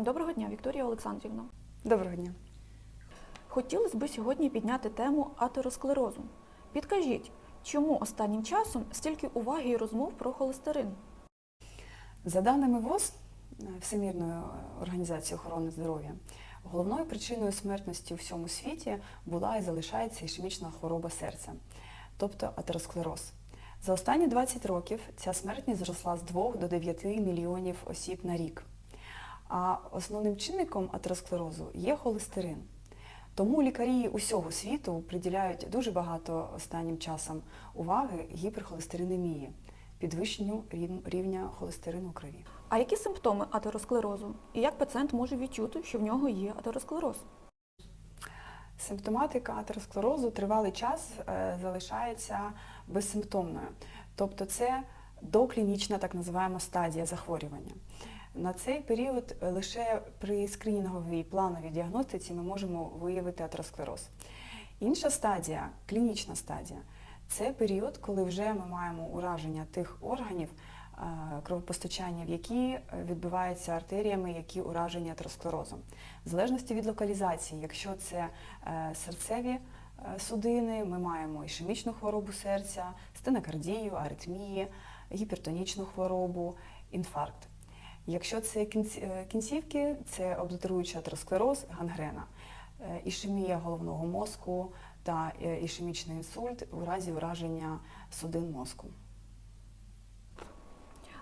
Доброго дня, Вікторія Олександрівна. Доброго дня. Хотілося б сьогодні підняти тему атеросклерозу. Підкажіть, чому останнім часом стільки уваги і розмов про холестерин? За даними ВОЗ, е, Всемірної організації охорони здоров'я, головною причиною смертності у всьому світі була і залишається ішемічна хвороба серця, тобто атеросклероз. За останні 20 років ця смертність зросла з 2 до 9 мільйонів осіб на рік. А основним чинником атеросклерозу є холестерин. Тому лікарі усього світу приділяють дуже багато останнім часом уваги гіперхолестеринемії, підвищенню рівня холестерину у крові. А які симптоми атеросклерозу? І як пацієнт може відчути, що в нього є атеросклероз? Симптоматика атеросклерозу тривалий час е, залишається безсимптомною. Тобто це доклінічна так називаємо стадія захворювання. На цей період е, лише при скринінговій плановій діагностиці ми можемо виявити атеросклероз. Інша стадія, клінічна стадія, це період, коли вже ми маємо ураження тих органів е, кровопостачання, в які е, відбуваються артеріями, які уражені атеросклерозом. В залежності від локалізації, якщо це серцеві судини, ми маємо ішемічну хворобу серця, стенокардію, аритмії, гіпертонічну хворобу, інфаркт. Якщо це е, кінцівки, це облітеруючий атеросклероз, гангрена, е, ішемія головного мозку та е, ішемічний інсульт у разі враження судин мозку.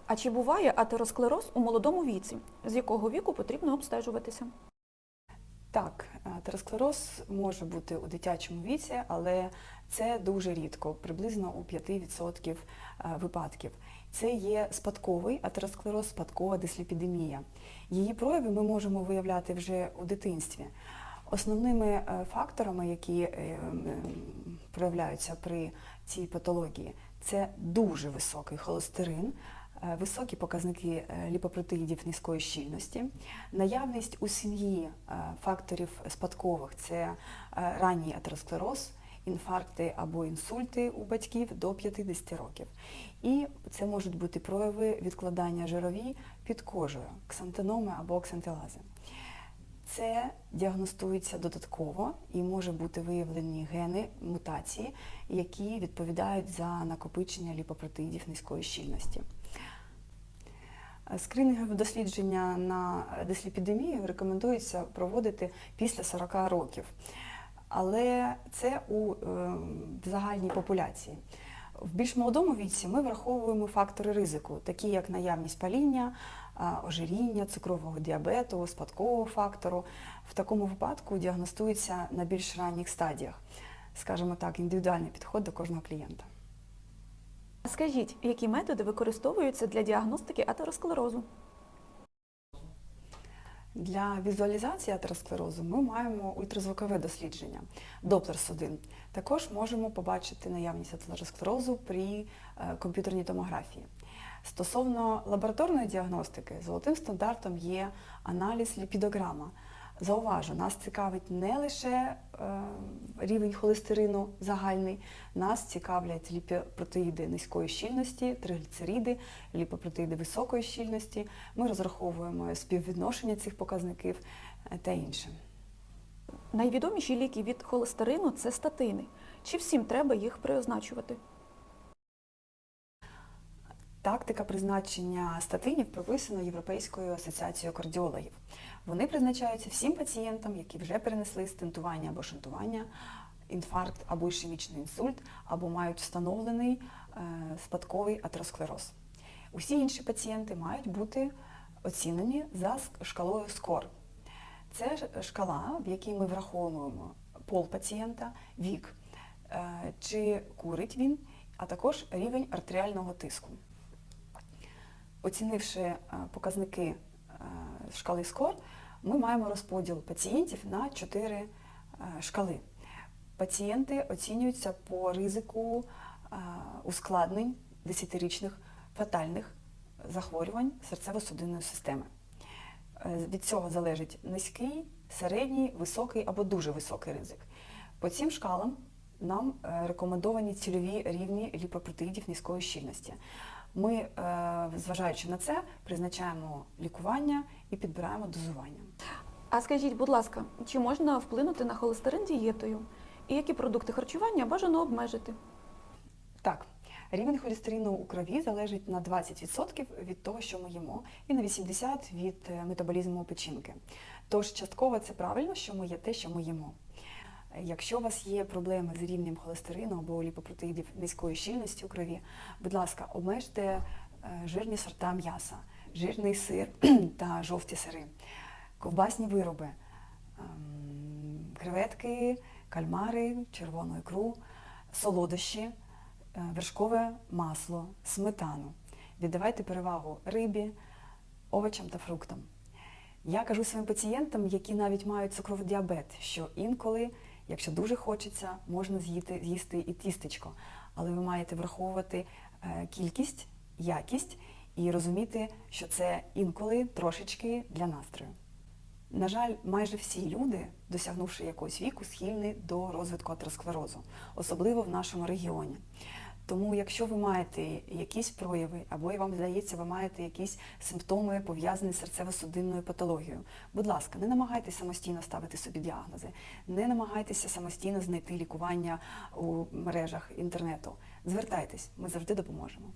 А чи буває атеросклероз у молодому віці? З якого віку потрібно обстежуватися? Так, атеросклероз може бути у дитячому віці, але це дуже рідко, приблизно у 5% випадків. Це є спадковий атеросклероз, спадкова дисліпідемія. Її прояви ми можемо виявляти вже у дитинстві. Основними е, факторами, які е, проявляються при цій патології, це дуже високий холестерин, е, високі показники е, ліпопротеїдів низької щільності, наявність у сім'ї е, факторів спадкових це е, ранній атеросклероз, інфаркти або інсульти у батьків до 50 років. І це можуть бути прояви відкладання жирові під кожею, ксантиноми або ксантилази. Це діагностується додатково і може бути виявлені гени мутації, які відповідають за накопичення ліпопротеїдів низької щільності. Скринінгове дослідження на дисліпідемію рекомендується проводити після 40 років, але це у е, загальній популяції. В більш молодому віці ми враховуємо фактори ризику, такі як наявність паління, ожиріння, цукрового діабету, спадкового фактору. В такому випадку діагностується на більш ранніх стадіях, скажімо так, індивідуальний підход до кожного клієнта. Скажіть, які методи використовуються для діагностики атеросклерозу? Для візуалізації атеросклерозу ми маємо ультразвукове дослідження, доплер судин. Також можемо побачити наявність атеросклерозу при е, комп'ютерній томографії. Стосовно лабораторної діагностики, золотим стандартом є аналіз ліпідограма. Зауважу, нас цікавить не лише е, рівень холестерину загальний, нас цікавлять ліпопротеїди низької щільності, тригліцериди, ліпопротеїди високої щільності. Ми розраховуємо співвідношення цих показників е, та інше. Найвідоміші ліки від холестерину це статини. Чи всім треба їх призначувати? Тактика призначення статинів прописана Європейською асоціацією кардіологів. Вони призначаються всім пацієнтам, які вже перенесли стентування або шунтування, інфаркт або ішемічний інсульт, або мають встановлений е, спадковий атеросклероз. Усі інші пацієнти мають бути оцінені за шкалою СКОР. Це шкала, в якій ми враховуємо пол пацієнта, вік, е, чи курить він, а також рівень артеріального тиску. Оцінивши е, показники е, шкали СКОР, ми маємо розподіл пацієнтів на чотири е, шкали. Пацієнти оцінюються по ризику е, ускладнень 10-річних фатальних захворювань серцево-судинної системи. Е, Від цього залежить низький, середній, високий або дуже високий ризик. По цим шкалам нам е, рекомендовані цільові рівні ліпопротеїдів низької щільності. Ми, е, зважаючи на це, призначаємо лікування і підбираємо дозування. А скажіть, будь ласка, чи можна вплинути на холестерин дієтою? І які продукти харчування бажано обмежити? Так, рівень холестерину у крові залежить на 20% від того, що ми їмо, і на 80% від е, метаболізму печінки. Тож частково це правильно, що ми є те, що ми їмо. Якщо у вас є проблеми з рівнем холестерину або ліпопротеїдів низької щільності у крові, будь ласка, обмежте е, жирні сорта м'яса, жирний сир та жовті сири, ковбасні вироби, ем, креветки, кальмари, червону ікру, солодощі, е, вершкове масло, сметану. Віддавайте перевагу рибі, овочам та фруктам. Я кажу своїм пацієнтам, які навіть мають цукровий діабет, що інколи, якщо дуже хочеться, можна з'їти, з'їсти і тістечко, але ви маєте враховувати е, кількість, якість і розуміти, що це інколи трошечки для настрою. На жаль, майже всі люди, досягнувши якогось віку, схильні до розвитку атеросклерозу, особливо в нашому регіоні. Тому, якщо ви маєте якісь прояви, або і вам здається, ви маєте якісь симптоми пов'язані з серцево-судинною патологією, будь ласка, не намагайтеся самостійно ставити собі діагнози, не намагайтеся самостійно знайти лікування у мережах інтернету. Звертайтесь, ми завжди допоможемо.